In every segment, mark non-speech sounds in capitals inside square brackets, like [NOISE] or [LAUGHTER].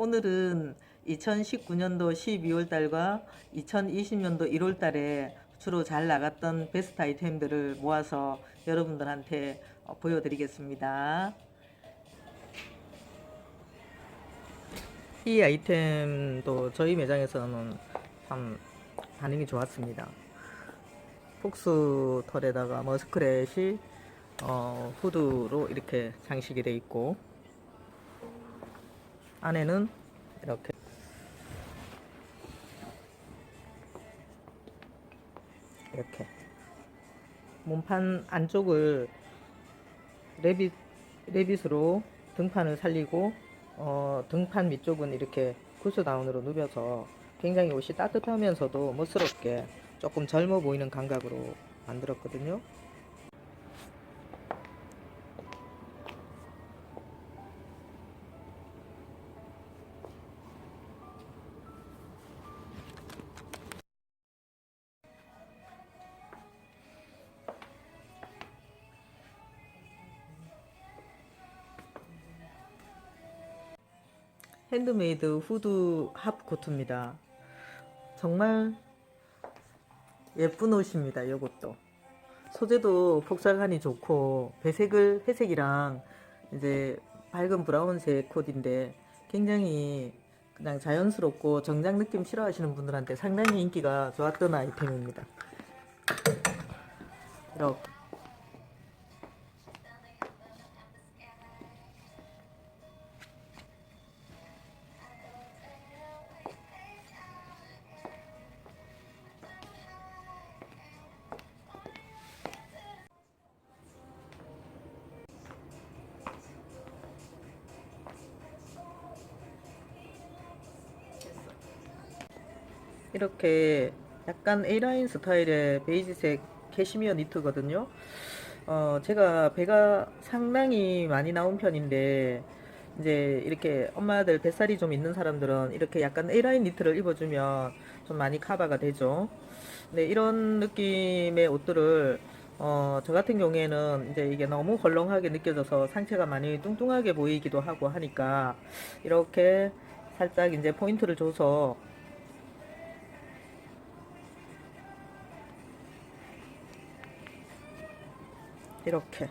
오늘은 2019년도 12월 달과 2020년도 1월 달에 주로 잘 나갔던 베스트 아이템들을 모아서 여러분들한테 어, 보여드리겠습니다. 이 아이템도 저희 매장에서는 참 반응이 좋았습니다. 폭스 털에다가 머스크렛이 어, 후드로 이렇게 장식이 되어 있고 안에는 이렇게 이렇게 몸판 안쪽을 레빗 레빗으로 등판을 살리고 어, 등판 밑쪽은 이렇게 구스다운으로 누벼서 굉장히 옷이 따뜻하면서도 멋스럽게 조금 젊어 보이는 감각으로 만들었거든요. 핸드메이드 후드 합 코트입니다. 정말 예쁜 옷입니다. 이것도 소재도 폭삭하니 좋고 배색을 회색이랑 이제 밝은 브라운색 코디인데 굉장히 그냥 자연스럽고 정장 느낌 싫어하시는 분들한테 상당히 인기가 좋았던 아이템입니다. 이렇게 이렇게 약간 A라인 스타일의 베이지색 캐시미어 니트거든요. 어, 제가 배가 상당히 많이 나온 편인데, 이제 이렇게 엄마들 뱃살이 좀 있는 사람들은 이렇게 약간 A라인 니트를 입어주면 좀 많이 커버가 되죠. 근데 이런 느낌의 옷들을 어, 저 같은 경우에는 이제 이게 너무 헐렁하게 느껴져서 상체가 많이 뚱뚱하게 보이기도 하고 하니까 이렇게 살짝 이제 포인트를 줘서 이렇게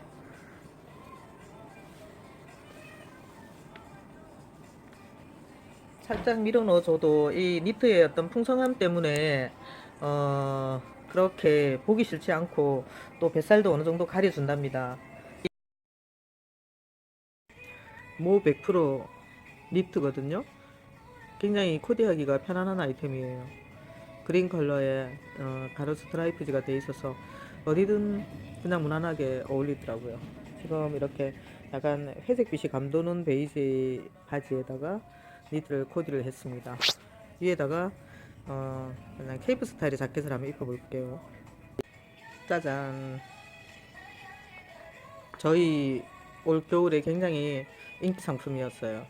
살짝 밀어 넣어줘도 이 니트의 어떤 풍성함 때문에 어 그렇게 보기 싫지 않고 또 뱃살도 어느 정도 가려준답니다. 모 100% 니트거든요. 굉장히 코디하기가 편안한 아이템이에요. 그린 컬러에 어, 가로 스트라이프지가 돼 있어서 어디든 그냥 무난하게 어울리더라고요. 지금 이렇게 약간 회색빛이 감도는 베이지 바지에다가 니트를 코디를 했습니다. 위에다가 어, 그냥 케이프 스타일의 자켓을 한번 입어볼게요. 짜잔. 저희 올 겨울에 굉장히 인기 상품이었어요.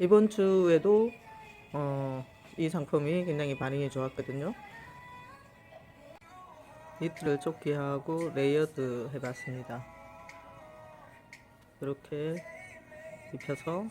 이번 주에도 어, 이 상품이 굉장히 반응이 좋았거든요. 니트를 조끼하고 레이어드 해봤습니다. 이렇게 입혀서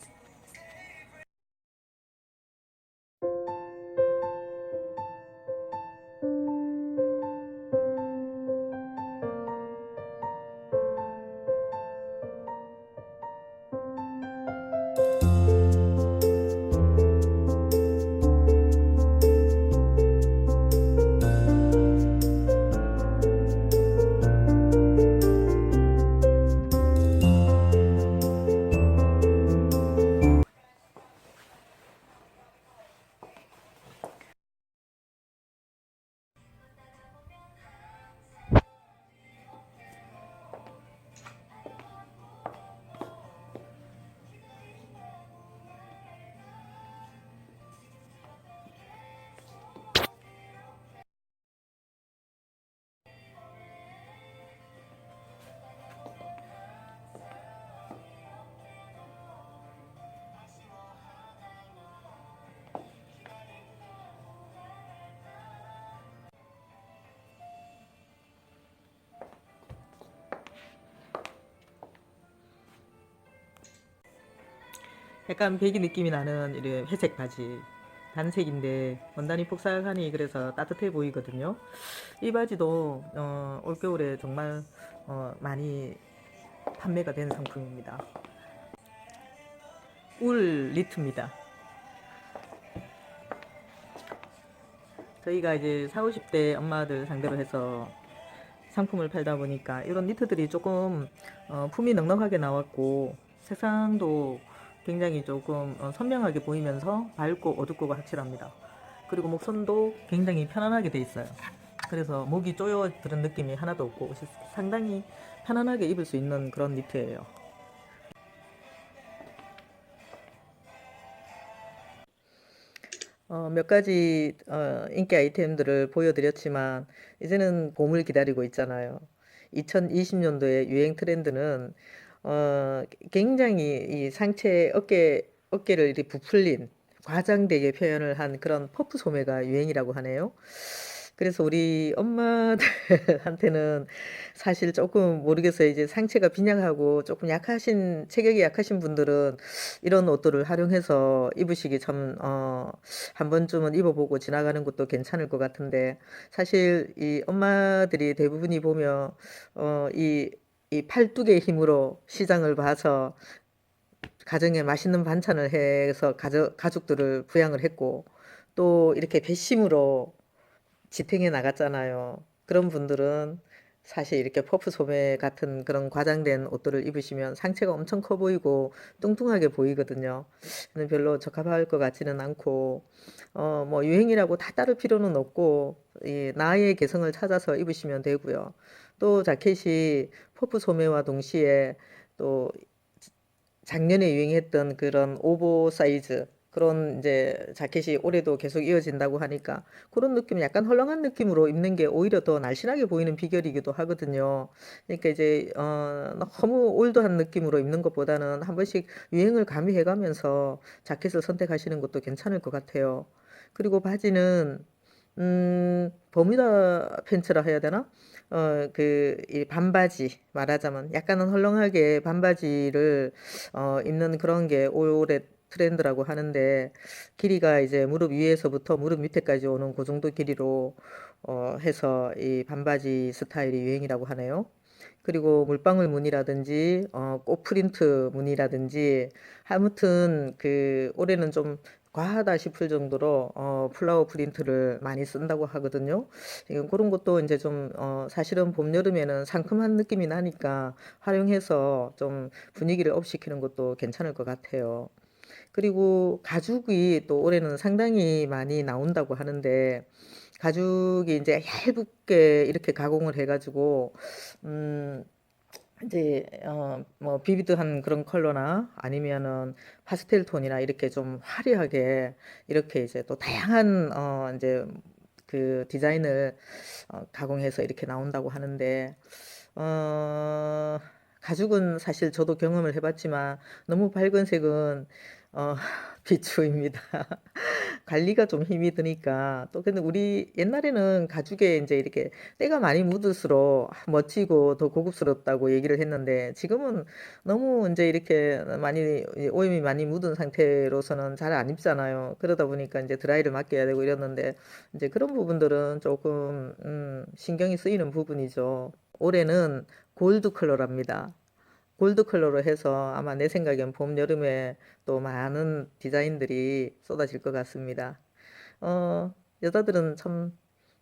약간 배기 느낌이 나는 이런 회색 바지. 단색인데 원단이 폭삭하니 그래서 따뜻해 보이거든요. 이 바지도 어, 올겨울에 정말 어, 많이 판매가 된 상품입니다. 울 니트입니다. 저희가 이제 40, 50대 엄마들 상대로 해서 상품을 팔다 보니까 이런 니트들이 조금 어, 품이 넉넉하게 나왔고 색상도 굉장히 조금 어, 선명하게 보이면서 밝고 어둡고가 확실합니다. 그리고 목선도 굉장히 편안하게 돼 있어요. 그래서 목이 조여드는 느낌이 하나도 없고 상당히 편안하게 입을 수 있는 그런 니트예요. 어, 몇 가지 어, 인기 아이템들을 보여드렸지만 이제는 봄을 기다리고 있잖아요. 2020년도의 유행 트렌드는 어, 굉장히 이 상체 어깨 어깨를 이렇게 부풀린 과장되게 표현을 한 그런 퍼프 소매가 유행이라고 하네요. 그래서 우리 엄마들한테는 사실 조금 모르겠어요. 이제 상체가 빈약하고 조금 약하신, 체격이 약하신 분들은 이런 옷들을 활용해서 입으시기 참, 어, 한 번쯤은 입어보고 지나가는 것도 괜찮을 것 같은데, 사실 이 엄마들이 대부분이 보면, 어, 이, 이 팔뚝의 힘으로 시장을 봐서 가정에 맛있는 반찬을 해서 가족, 가족들을 부양을 했고, 또 이렇게 배심으로 지탱해 나갔잖아요. 그런 분들은 사실 이렇게 퍼프 소매 같은 그런 과장된 옷들을 입으시면 상체가 엄청 커 보이고 뚱뚱하게 보이거든요. 근데 별로 적합할 것 같지는 않고, 어, 뭐 유행이라고 다 따를 필요는 없고, 이 나의 개성을 찾아서 입으시면 되고요. 또 자켓이 퍼프 소매와 동시에 또 작년에 유행했던 그런 오버 사이즈 그런 이제 자켓이 올해도 계속 이어진다고 하니까 그런 느낌 약간 헐렁한 느낌으로 입는 게 오히려 더 날씬하게 보이는 비결이기도 하거든요. 그러니까 이제 어 너무 올드한 느낌으로 입는 것보다는 한 번씩 유행을 가미해 가면서 자켓을 선택하시는 것도 괜찮을 것 같아요. 그리고 바지는 음 버뮤다 팬츠라 해야 되나? 어, 그, 이 반바지, 말하자면, 약간은 헐렁하게 반바지를, 어, 입는 그런 게 올해 트렌드라고 하는데, 길이가 이제 무릎 위에서부터 무릎 밑에까지 오는 그 정도 길이로, 어, 해서 이 반바지 스타일이 유행이라고 하네요. 그리고 물방울 무늬라든지, 어, 꽃 프린트 무늬라든지, 아무튼 그, 올해는 좀 과하다 싶을 정도로 어, 플라워 프린트를 많이 쓴다고 하거든요. 그런 것도 이제 좀 어, 사실은 봄 여름에는 상큼한 느낌이 나니까 활용해서 좀 분위기를 업시키는 것도 괜찮을 것 같아요. 그리고 가죽이 또 올해는 상당히 많이 나온다고 하는데 가죽이 이제 얇게 이렇게 가공을 해가지고 음 이제 어 뭐 비비드한 그런 컬러나 아니면은 파스텔 톤이나 이렇게 좀 화려하게 이렇게 이제 또 다양한 어 이제 그 디자인을 어 가공해서 이렇게 나온다고 하는데 어 가죽은 사실 저도 경험을 해봤지만 너무 밝은 색은 어 [LAUGHS] 비추입니다. [LAUGHS] 관리가 좀 힘이 드니까 또 근데 우리 옛날에는 가죽에 이제 이렇게 때가 많이 묻을수록 멋지고 더 고급스럽다고 얘기를 했는데 지금은 너무 이제 이렇게 많이 오염이 많이 묻은 상태로서는 잘 안 입잖아요. 그러다 보니까 이제 드라이를 맡겨야 되고 이랬는데 이제 그런 부분들은 조금 음, 신경이 쓰이는 부분이죠. 올해는 골드 컬러랍니다. 골드 컬러로 해서 아마 내 생각엔 봄, 여름에 또 많은 디자인들이 쏟아질 것 같습니다. 어, 여자들은 참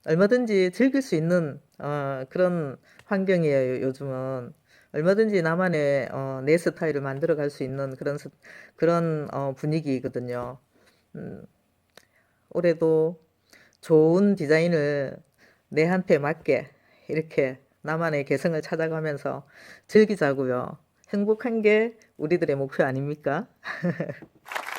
얼마든지 즐길 수 있는 어, 그런 환경이에요, 요즘은. 얼마든지 나만의 어, 내 스타일을 만들어 갈 수 있는 그런 스, 그런 어, 분위기거든요. 음, 올해도 좋은 디자인을 내한테 맞게 이렇게 나만의 개성을 찾아가면서 즐기자고요. 행복한 게 우리들의 목표 아닙니까? [LAUGHS]